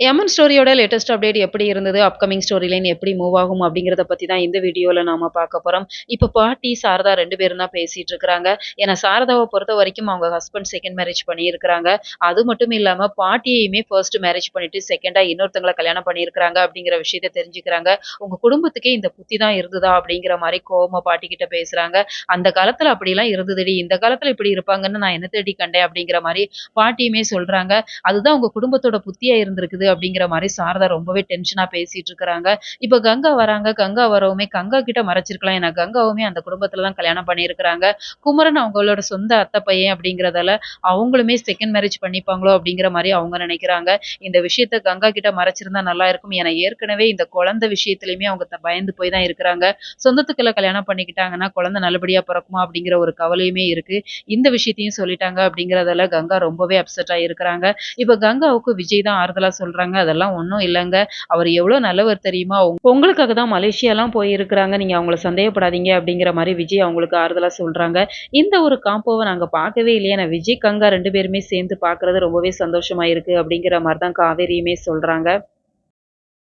எமன் ஸ்டோரியோட latest update எப்படி இருந்தது? Upcoming story line எப்படி மூவ் ஆகும் அப்படிங்கிறத பற்றி தான் இந்த வீடியோவில் நாம பார்க்க போகிறோம் இப்போ பாட்டி சாரதா ரெண்டு பேரும் தான் பேசிட்டு இருக்கிறாங்க. ஏன்னா சாரதாவை பொறுத்த வரைக்கும் அவங்க ஹஸ்பண்ட் செகண்ட் மேரேஜ் பண்ணியிருக்கிறாங்க. அது மட்டும் இல்லாமல் பாட்டியையுமே ஃபர்ஸ்ட் மேரேஜ் பண்ணிட்டு செகண்டாக இன்னொருத்தங்களை கல்யாணம் பண்ணியிருக்கிறாங்க அப்படிங்கிற விஷயத்த தெரிஞ்சுக்கிறாங்க. உங்கள் குடும்பத்துக்கே இந்த புத்தி தான் இருந்ததா அப்படிங்கிற மாதிரி கோவமா பாட்டி கிட்ட பேசுகிறாங்க அந்த காலத்தில் அப்படிலாம் இருந்ததுடி. இந்த காலத்தில் இப்படி இருப்பாங்கன்னு நான் என்ன தேடி கண்டேன் அப்படிங்கிற மாதிரி பாட்டியுமே சொல்கிறாங்க அதுதான் உங்கள் குடும்பத்தோட புத்தியாக இருந்திருக்குது. அப்படிங்கிற மாதிரி சாரதா ரொம்பவே டென்ஷனா பேசிட்டு இருக்கிறாங்க இப்ப கங்கா வராங்க. கங்கா வரவுமே கங்கா கிட்ட மறைச்சிருக்கலாம். ஏன்னா கங்காவுமே அந்த குடும்பத்துல தான் கல்யாணம் பண்ணியிருக்கிறாங்க. குமரன் அவங்களோட சொந்த அத்தை பையன் அப்படிங்கறதால அவங்களுமே செகண்ட் மேரேஜ் பண்ணிப்பாங்களோ அப்படிங்கிற மாதிரி அவங்க நினைக்கிறாங்க. இந்த விஷயத்த கங்கா கிட்ட மறைச்சிருந்தா நல்லா இருக்கும். ஏன்னா ஏற்கனவே இந்த குழந்தை விஷயத்திலயுமே அவங்க பயந்து போய் தான் இருக்கிறாங்க. சொந்தத்துக்குள்ள கல்யாணம் பண்ணிக்கிட்டாங்கன்னா குழந்தை நல்லபடியா பிறக்குமா அப்படிங்கிற ஒரு கவலையுமே இருக்கு. இந்த விஷயத்தையும் சொல்லிட்டாங்க அப்படிங்கறதால கங்கா ரொம்பவே அப்செட் ஆயிருக்கிறாங்க. இப்ப கங்காவுக்கு விஜய் தான் ஆறுதலா சொல்றாங்க சொல்கிறாங்க அதெல்லாம் ஒன்றும் இல்லைங்க. அவர் எவ்வளோ நல்லவர் தெரியுமா? உங்களுக்காக தான் மலேசியாலாம் போயிருக்கிறாங்க. நீங்கள் அவங்கள சந்தேகப்படாதீங்க அப்படிங்கிற மாதிரி விஜய் அவங்களுக்கு ஆறுதலாக சொல்கிறாங்க இந்த ஒரு காம்போவை நாங்கள் பார்க்கவே இல்லையா. நான் விஜய் கங்கா ரெண்டு பேருமே சேர்ந்து பார்க்குறது ரொம்பவே சந்தோஷமாக இருக்குது அப்படிங்கிற மாதிரி தான் காவேரியுமே சொல்கிறாங்க